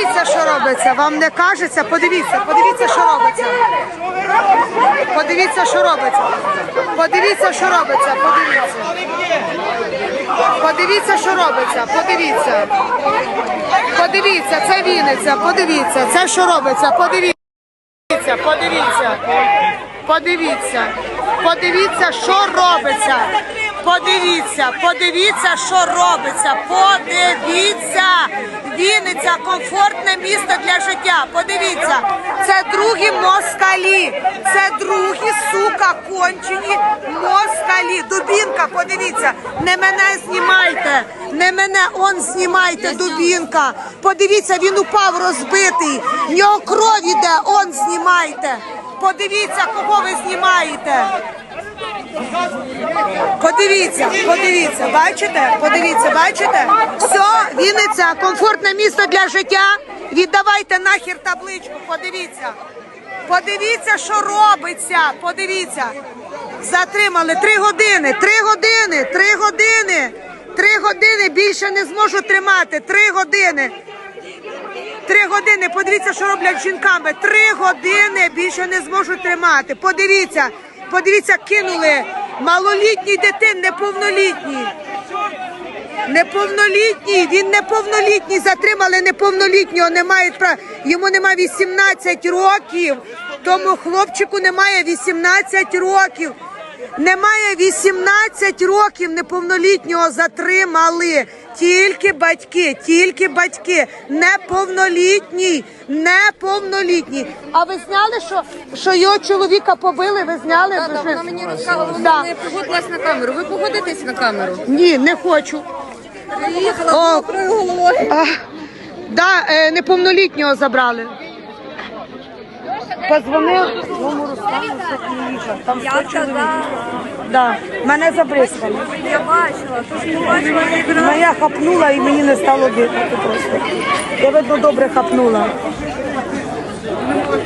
Подивіться, що робиться. Вам не кажеться? Подивіться, подивіться, що робиться. Подивіться, що робиться. Подивіться, що робиться. Подивіться. Подивіться, що робиться. Подивіться. Подивіться, це Вінниця. Подивіться, це що робиться. Подивіться. Подивіться. Подивіться. Подивіться, що робиться. Подивіться, подивіться, що робиться. Подивіться. Вінниця комфортне місто для життя. Подивіться, це другі москалі. Це другі, сука, кончені москалі. Дубінка, подивіться, не мене знімайте. Не мене он знімайте, Дубінка. Подивіться, він упав розбитий. В нього кров іде, он знімайте. Подивіться, кого ви знімаєте. Подивіться, подивіться, бачите? Подивіться, бачите? Все, Вінниця, комфортне місто для життя. Віддавайте нахер табличку, подивіться. Подивіться, що робиться. Подивіться. Затримали три години, три години, три години, три години. Більше не зможу тримати. Три години. Три години. Подивіться, що роблять жінками. Три години більше не зможу тримати. Подивіться, подивіться, кинули малолітній дитин, неповнолітній. Неповнолітній, він неповнолітній, затримали неповнолітнього, не мають права. Йому нема 18 років, тому хлопчику немає 18 років. Немає 18 років неповнолітнього затримали. Тільки батьки, тільки батьки. Неповнолітній, неповнолітній. А ви зняли, що, що його чоловіка побили? Ви зняли? Так, Ви вона мені розказала, Да. не погодилась на камеру. Ви погодитесь на камеру? Ні, не хочу. Приїхала О. головою. Да, е, неповнолітнього забрали. Позвонив своєму Руслану, що приїжджав. Там Я 100 чоловік. сказала, Да. Мене забризкали. я бачила, то ж не бачила. Ну, я хапнула і мені не стало дихати просто. Я видно добре хапнула.